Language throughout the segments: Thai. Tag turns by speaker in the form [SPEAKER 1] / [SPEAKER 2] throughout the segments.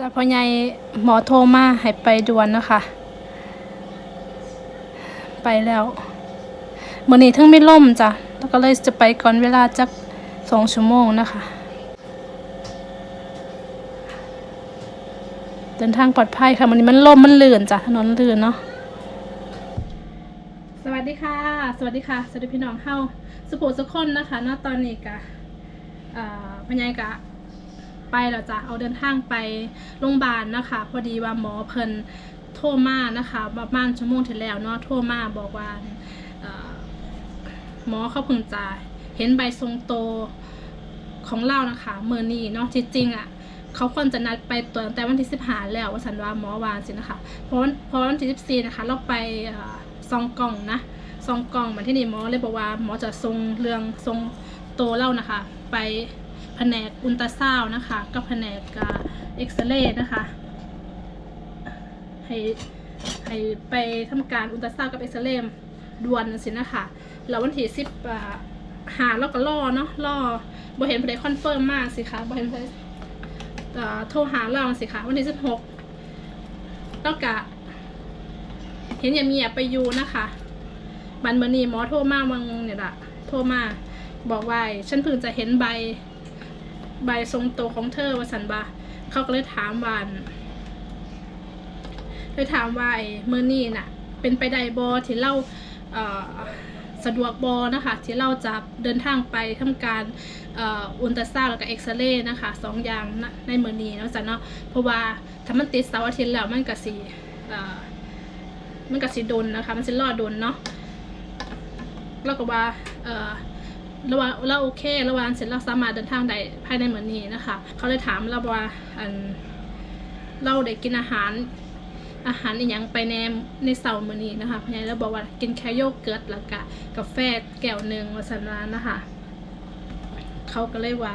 [SPEAKER 1] จ้าพ่อใหญ่หมอโทรมาให้ไปด่วนนะคะ ไปแล้วเมื่อนี้ทั้งไม่ล่มจ้ะแล้วก็เลยจะไปก่อนเวลาจักสองชั่วโมงนะคะ เดินทางปลอดภัยค่ะวันนี้มันล่มมันลื่นจ้ะถนนลื่นเนาะสวัสดีค่ะ สวัสดีค่ะ สวัสดีพี่น้องเฮาสุโขสุขคนนะคะณตอนนี้กะอ่าพญายกะ ไปแล้วจ้ะเอาเดินทางไปโรงพยาบาลนะคะ พอดีว่าหมอเพิ่นโทรมานะคะประมาณชั่วโมงที่แล้วเนาะโทรมาบอกว่าหมอเขาเพิ่งจะเห็นใบทรงโตของเรานะคะเมื่อนี้เนาะจริงๆอะเขาควรจะนัดไปตรวจตั้งแต่วันที่สิบหาแล้วว่าสันว่าหมอวานสินะคะเพราะวันเพราะวันที่สิบสี่นะคะ เราไปซองกล่องนะซองกล่องมาที่นี่หมอเลยบอกว่าหมอจะทรงเรื่องทรงโตเล่านะคะ ไป แผนกอุลตราซาวนะคะ กับแผนกเอ็กซเรย์นะคะ ให้ให้ไปทำการอุลตราซาวกับเอ็กซเรย์ด่วนสินะคะแล้ววันที่สิบหาแล้วก็รอเนาะรอบ่เห็นผู้ใดคอนเฟิร์มมากสิคะบ่เห็นผู้ใดโทรหาเราสิคะวันที่สิบหกแล้วก็เห็นอย่างมียไปอยู่นะคะบันเบอนีหมอโทรมาวังเนี่ยละโทรมาบอกว่าฉันเพิ่งจะเห็นใบ ใบทรงโตของเธอว่าสันบาเขาก็เลยถามวานเลยถามว่าไอ้เมื่อนี่น่ะ เป็นไปได้บอที่เราเอ่อสะดวกบอนะคะ ที่เราจะเดินทางไปทำการอุลตราซาวด์แล้วก็เอ็กซเรย์นะคะสองอย่างในเมื่อนี้เนาะจ้ะเนาะเพราะว่าถ้ามันติดเสาร์อาทิตย์แล้วมันก็สีมันก็สีดนนะคะ มันสิรอดดนเนาะแล้วก็ว่าเอ ระว่าเราโอเคระหว่างเสร็จเราสามารถเดินทางได้ภายในเหมือนนี้นะคะ เขาเลยถามเราว่าอันเราได้กินอาหารอาหารอีกอย่างไปในในเสาร์มื้อนี้นะคะพยายแล้วบอกว่ากินแค่โยเกิร์ตแล้วก็กาแฟแก้วหนึ่งวาสันานะคะเขาก็เลยว่า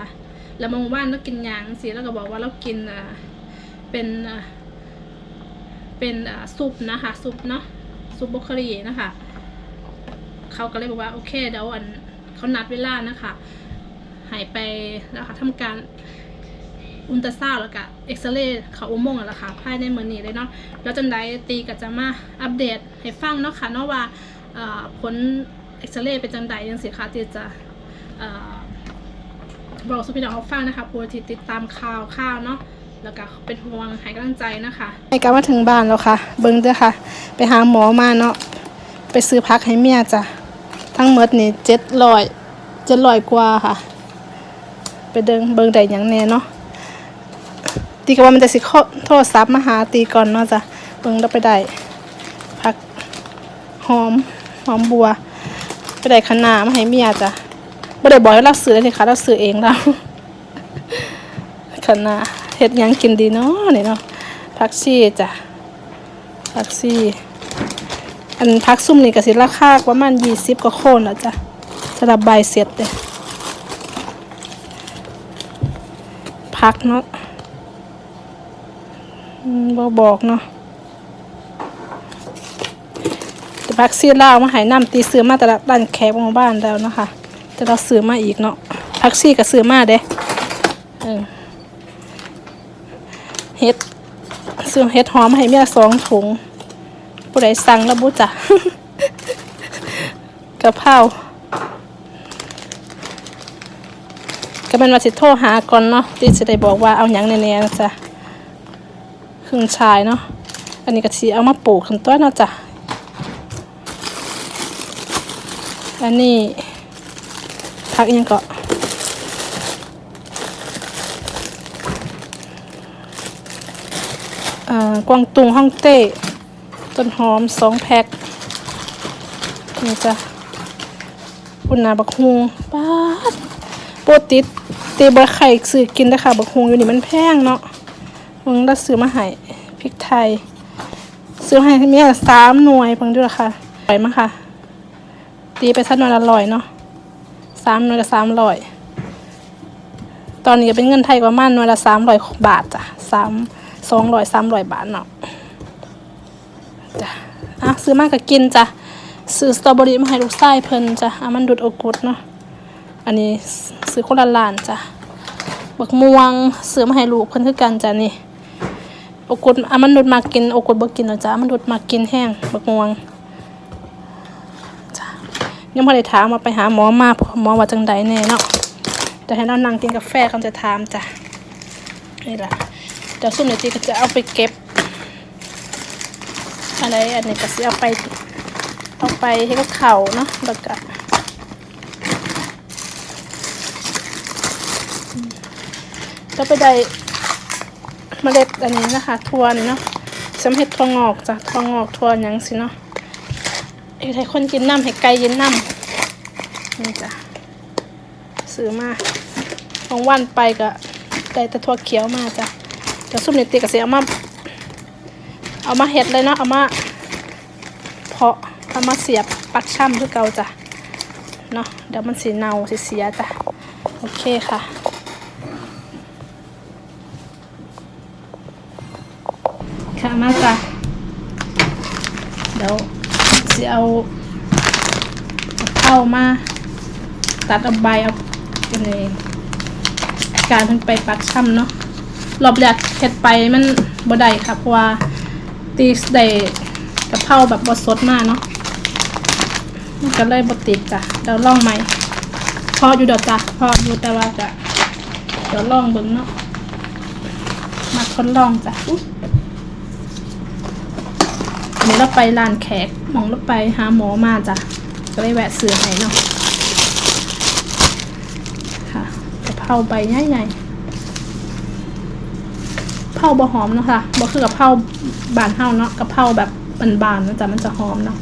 [SPEAKER 1] แล้วมองว่าเรากินยางสิแล้วก็บอกว่าเรากินอ่าเป็นอ่าเป็นอ่าซุปนะคะซุปเนาะซุปบรอกโคลีนะคะเขาก็เลยบอกว่าโอเคเดี๋ยวอัน เขานัดเวลานะคะหายไปนะคะทำการอุลตราซาวแล้วก็เอ็กซเรย์เขาอุโมงค์แล้วค่ะภายในมือนี้เลยเนาะแล้วจันไดตีก็จะมาอัปเดตให้ฟังเนาะค่ะเนาะว่าเอ่อผลเอ็กซเรย์เป็นจังใดยังสิคะที่จะอบอกสุพี่น้องเขาฟังนะคะผู้ที่ติดตามข่าวข่าวเนาะแล้วก็เป็นห่วงให้กำลังใจนะคะไปกลับมาถึงบ้านแล้วค่ะ เบิ้งเด้อค่ะ ไปหาหมอมาเนาะไปซื้อพักให้เมียจ้ะ ทั้งหมดนี่เจ็ดร้อยเจ็ดร้อยกว่าค่ะ ไปเดินเบิงได้หยังแน่เนาะตีก็ว่ามันจะสิเข้าโทรศัพท์มาหาตีก่อนเนาะจ้ะเบิงเราไปได้ผักหอมหอมบัว ไปได้คะน้ามาให้เมียจ้ะไม่ได้บอกให้เราซื้อเลยค่ะเราซื้อเองเราคะน้าเฮ็ดยังกินดีเนาะนี่เนาะผักชีจ้ะผักชี อันพักซุ่มนี่ก็สิราคาประมาณยี่สิบกว่าโคนแล้วจ้ะสำหรับใบเสร็จเลยพักเนาะบอบอกเนาะแต่พักซีลามาหายน้ำตีซื้อมาแต่ละร้านแคบของบ้านแล้วเนาะคะแต่เราซื้อมาอีกเนาะพักซีก็ซื้อมาเด้เออเฮ็ดซื้อเฮ็ดหอมให้เมียสองถุง ผู้ใดสั่งแล้วบุจ้ะกะเพราก็เป็นว่าสิโทรหาก่อนเนาะที่จะได้บอกว่าเอาหยังแน่ๆนะจ๊ะครึ่งชายเนาะอันนี้ก็สิเอามาปลูกขึ้นต้นเนาะจ้ะอันนี้พักยังก็อ่ากวางตุงฮ่องเต้ ต้นหอมสองแพ็คนี่จ้ะปุ่นนาบักฮุงป้าดโปรติดเตบะไข่ซื้อกินได้ค่ะบักฮุงอยู่นี่มันแพงเนาะมึงได้ซื้อมาให้พริกไทย ซื้อมาให้เมียสามหน่วยเพิ่งด้วยค่ะอร่อยมากค่ะ ตีไปสักหน่วยละร้อยเนาะสามหน่วยละสามร้อยตอนนี้เป็นเงินไทยประมาณหน่วยละสามร้อยบาทจ้ะสามสองร้อยสามร้อยบาทเนาะ จ้ะอะซื้อมากก็กินจ้ะซื้อสตรอเบอรี่มาให้ลูกชายเพิ่นจ้ะอะมันดูดอกกุดเนาะอันนี้ซื้อคนละล้านจ้ะบักม่วงซื้อมาให้ลูกเพิ่นคือกันจ้ะนี่โอกุดอะมันนุดมากินโอกุดบ่กินเนาะจ้ะมันนุดมากินแห้งบักม่วงจ้ะยังบ่ได้ถามว่าไปหาหมอมาหมอว่าจังใดแน่เนาะเดี๋ยวให้เรานั่งกินกาแฟก่อนจะถามจ้ะนี่ล่ะเดี๋ยวซุ่มเดี๋ยวจีก็จะเอาไปเก็บ อะไรอันนี้ก็สิเอาไปเอาไปให้กับเขาเนาะแล้วก็ก็ไปได้เมล็ดอันนี้นะคะทั่วนี่เนาะสำเห็ดทั่วงอกจ้ะทั่วงอกทั่วหยังสิเนาะเอ้ยให้คนกินน้ำให้ไก่ยินน้ำนี่จ้ะซื้อมาบางวันไปก็ได้แต่ทั่วเขียวมาจ้ะเดี๋ยวซุ่มนี่ตีก็สิเอามา เอามาเห็ดเลยเนาะเอามาเพาะเอามาเสียบปักช่ำคือเก่าจ้ะเนาะเดี๋ยวมันสีเนาสีเสียจ้ะโอเคค่ะค่ะมาจ้ะเดี๋ยวสิเอาเข้ามาตัดเอาใบเอาอันนี้การมันไปปักช่ำเนาะรอบแรกเฮ็ดไปมันบ่ได้ค่ะเพราะว่า ตีได้กะเพราแบบบ่สดมากเนาะมันก็เลยบ่ติดจ้ะเดี๋ยวลองใหมพออยู่เดอกจ้ะพออยู่แต่ว่าจะเดี๋ยวลองเบิ่งเนาะมาทดลองจ้ะอุ๊ยอันนี้เราไปร้านแขกมองเราไปหาหมอมาจ้ะก็เลยแวะซื้อให้เนาะค่ะกะเพราใบใหญ่ๆ เผาบ่หอมเนาะค่ะบ่คือกับเผาบานเฮาเนาะกับเผาแบบบานๆนะจ๊ะมันจะหอมเนาะ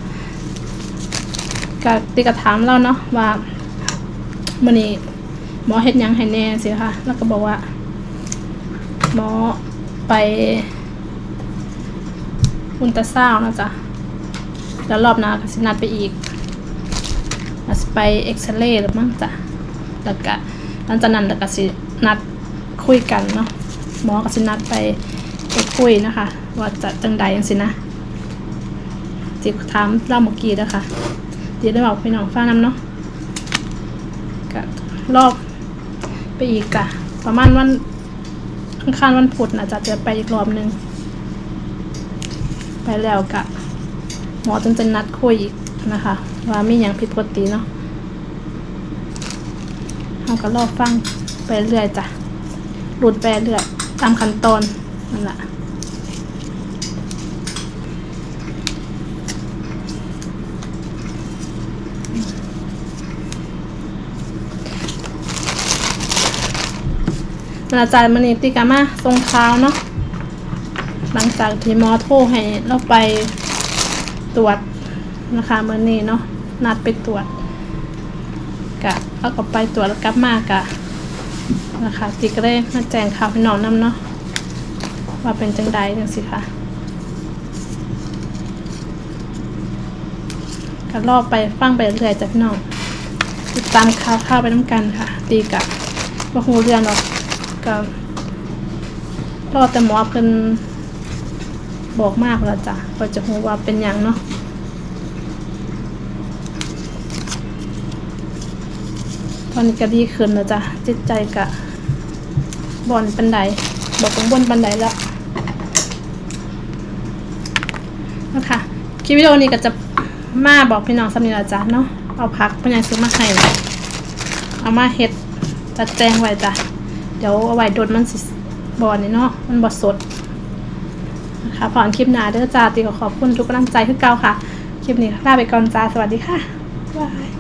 [SPEAKER 1] กะติกะถามเราเนาะว่ามื้อนี้หมอเฮ็ดหยังให้แน่สิค่ะ แล้วก็บอกว่า หมอไปอุลตราซาวน์นะจ๊ะแล้วรอบหน้าก็สินัดไปอีกอาจไปเอ็กซเรย์หรือมั้งจ้ะแล้วก็หลังจากนั้นแล้วก็สินัดคุยกันเนาะ หมอก็สินัดไปไปคุยนะคะ ว่าจะจังใดยังสินะจิถามเล่าเมื่อกี้นะคะเดี๋ยวได้บอกพี่น้องฟังนำเนาะก็รอบไปอีกกะ ประมาณวันอังคารวันพุธนะจะจะไปอีกรอบหนึงไปแล้วกะ หมอจนจะนัดคุยอีกนะคะ ว่ามีอย่างผิดปกติเนาะเราก็รอฟังไปเรื่อยจ้ะหลุดไปเรื่อย ตามขั้นตอนนั่นแหละอาจารย์มณีติกามาทรงเท้าเนาะหลังจากที่มอโทรให้เราไปตรวจนะคะเมื่อนี้เนาะนัดไปตรวจกะเอาก็ไปตรวจแล้วกลับมากะ นะคะจิก็ได้มาแจ้งข่าวพี่น้องนำเนาะว่าเป็นจังใดจังสิค่ะก็รอบไปฟังไปเรื่อยจากพี่น้องติดตามข่าวข่าวไปน้ำกันค่ะตีกับว่าหูเรื่องหรอกก็รอแต่หมอเพิ่นบอกมากแล้วจ้ะก็จะหูว่าเป็นหยังเนาะ อนนี้ก็ดีขึ้นแล้วจ้ะจิตใจกะบอนปันไดบอกกังบนปันไดแล้วนะคะคลิปวิดีโอนี้ก็จะมาบอกพี่น้องสำนีละจ้ะเนาะเอาพักเป็นยังซื้อมาให้เอามาเฮ็ดจัดแจงไว้จ้ะเดี๋ยวเอาไว้โดนมันสิบอนนี่เนาะมันบดสดนะคะผ่อนคลิปหนาเด้อจ้าตีก็ขอบคุณทุกกำลังใจคือเก่าค่ะ คลิปนี้ลาไปก่อนจ้าสวัสดีค่ะบาย